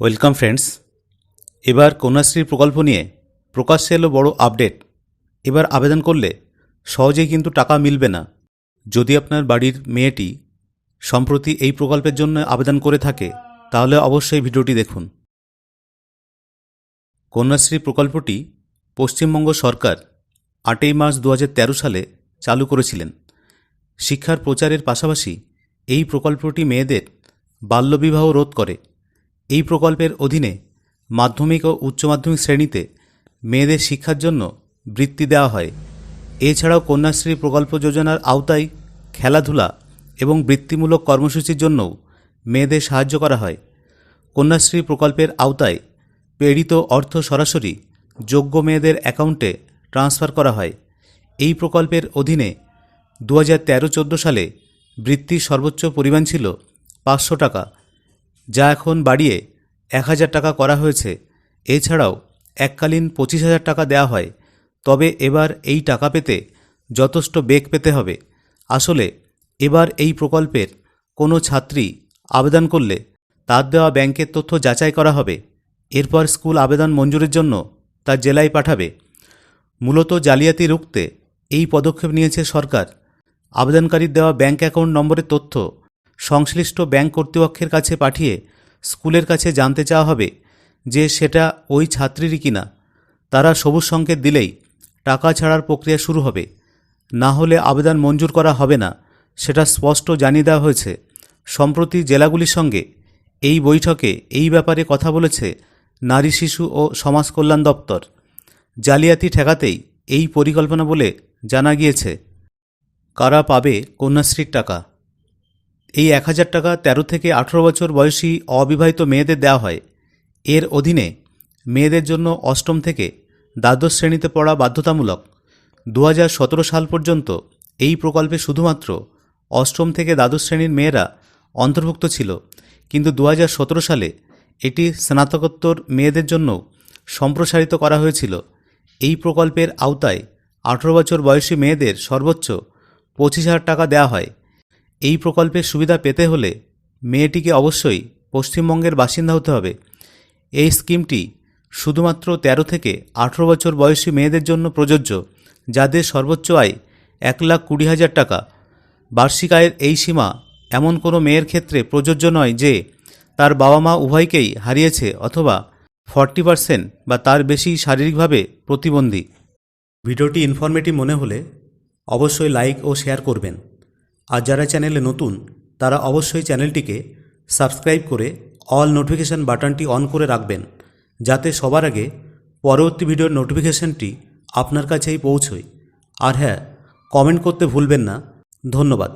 Welcome friends এবার কন্যাশ্রী প্রকল্প নিয়ে প্রকাশ্যে এলো বড় আপডেট এবার আবেদন করলে সহজেই কিন্তু টাকা মিলবে না। যদি আপনার বাড়ির মেয়েটি সম্প্রতি এই প্রকল্পের জন্য আবেদন করে থাকে, তাহলে অবশ্যই ভিডিওটি দেখুন। কন্যাশ্রী প্রকল্পটি পশ্চিমবঙ্গ সরকার আটই মার্চ দু হাজার তেরো সালে চালু করেছিলেন। শিক্ষার প্রচারের পাশাপাশি এই প্রকল্পটি মেয়েদের বাল্যবিবাহ রোধ করে। এই প্রকল্পের অধীনে মাধ্যমিক ও উচ্চ মাধ্যমিক শ্রেণীতে মেয়েদের শিক্ষার জন্য বৃত্তি দেওয়া হয়। এছাড়াও কন্যাশ্রী প্রকল্প যোজনার আওতায় খেলাধুলা এবং বৃত্তিমূলক কর্মসূচির জন্যও মেয়েদের সাহায্য করা হয়। কন্যাশ্রী প্রকল্পের আওতায় প্রেরিত অর্থ সরাসরি যোগ্য মেয়েদের অ্যাকাউন্টে ট্রান্সফার করা হয়। এই প্রকল্পের অধীনে দু হাজার তেরো সালে বৃত্তির সর্বোচ্চ পরিমাণ ছিল পাঁচশো টাকা। যা এখন বাড়িয়ে এক হাজার টাকা করা হয়েছে। এছাড়াও এককালীন পঁচিশ হাজার টাকা দেওয়া হয়। তবে এবার এই টাকা পেতে যথেষ্ট বেগ পেতে হবে। আসলে এবার এই প্রকল্পের কোনো ছাত্রী আবেদন করলে তার দেওয়া ব্যাংকের তথ্য যাচাই করা হবে। এরপর স্কুল আবেদন মঞ্জুরের জন্য তার জেলায় পাঠাবে। মূলত জালিয়াতি রুখতে এই পদক্ষেপ নিয়েছে সরকার। আবেদনকারীর দেওয়া ব্যাংক অ্যাকাউন্ট নম্বরের তথ্য সংশ্লিষ্ট ব্যাংক কর্তৃপক্ষের কাছে পাঠিয়ে স্কুলের কাছে জানতে চাওয়া হবে যে সেটা ওই ছাত্রীরই কিনা। তারা সবুজ সংকেত দিলেই টাকা ছাড়ার প্রক্রিয়া শুরু হবে। না হলে আবেদন মঞ্জুর করা হবে না, সেটা স্পষ্ট জানিয়ে দেওয়া হয়েছে। সম্প্রতি জেলাগুলির সঙ্গে এই বৈঠকে এই ব্যাপারে কথা বলেছে নারী শিশু ও সমাজ কল্যাণ দপ্তর। জালিয়াতি ঠেকাতেই এই পরিকল্পনা বলে জানা গিয়েছে। কারা পাবে কন্যাশ্রীর টাকা? এই এক হাজার টাকা তেরো থেকে আঠেরো বছর বয়সী অবিবাহিত মেয়েদের দেওয়া হয়। এর অধীনে মেয়েদের জন্য অষ্টম থেকে দ্বাদশ শ্রেণীতে পড়া বাধ্যতামূলক দু হাজার সতেরো সাল পর্যন্ত এই প্রকল্পে শুধুমাত্র অষ্টম থেকে দ্বাদশ শ্রেণির মেয়েরা অন্তর্ভুক্ত ছিল। কিন্তু দু হাজার সতেরো সালে এটি স্নাতকোত্তর মেয়েদের জন্য সম্প্রসারিত করা হয়েছিল। এই প্রকল্পের আওতায় আঠেরো বছর বয়সী মেয়েদের সর্বোচ্চ পঁচিশ হাজার টাকা দেওয়া হয়। এই প্রকল্পের সুবিধা পেতে হলে মেয়েটিকে অবশ্যই পশ্চিমবঙ্গের বাসিন্দা হতে হবে। এই স্কিমটি শুধুমাত্র ১৩ থেকে আঠেরো বছর বয়সী মেয়েদের জন্য প্রযোজ্য, যাদের সর্বোচ্চ আয় এক লাখ কুড়ি হাজার টাকা। বার্ষিক আয়ের এই সীমা এমন কোনো মেয়ের ক্ষেত্রে প্রযোজ্য নয় যে তার বাবা মা উভয়কেই হারিয়েছে অথবা ফর্টি পার্সেন্ট বা তার বেশি শারীরিকভাবে প্রতিবন্ধী। ভিডিওটি ইনফরমেটিভ মনে হলে অবশ্যই লাইক ও শেয়ার করবেন। আর যারা চ্যানেলে নতুন, তারা অবশ্যই চ্যানেলটিকে সাবস্ক্রাইব করে অল নোটিফিকেশান বাটনটি অন করে রাখবেন, যাতে সবার আগে পরবর্তী ভিডিওর নোটিফিকেশানটি আপনার কাছেই পৌঁছয়। আর হ্যাঁ কমেন্ট করতে ভুলবেন না। ধন্যবাদ।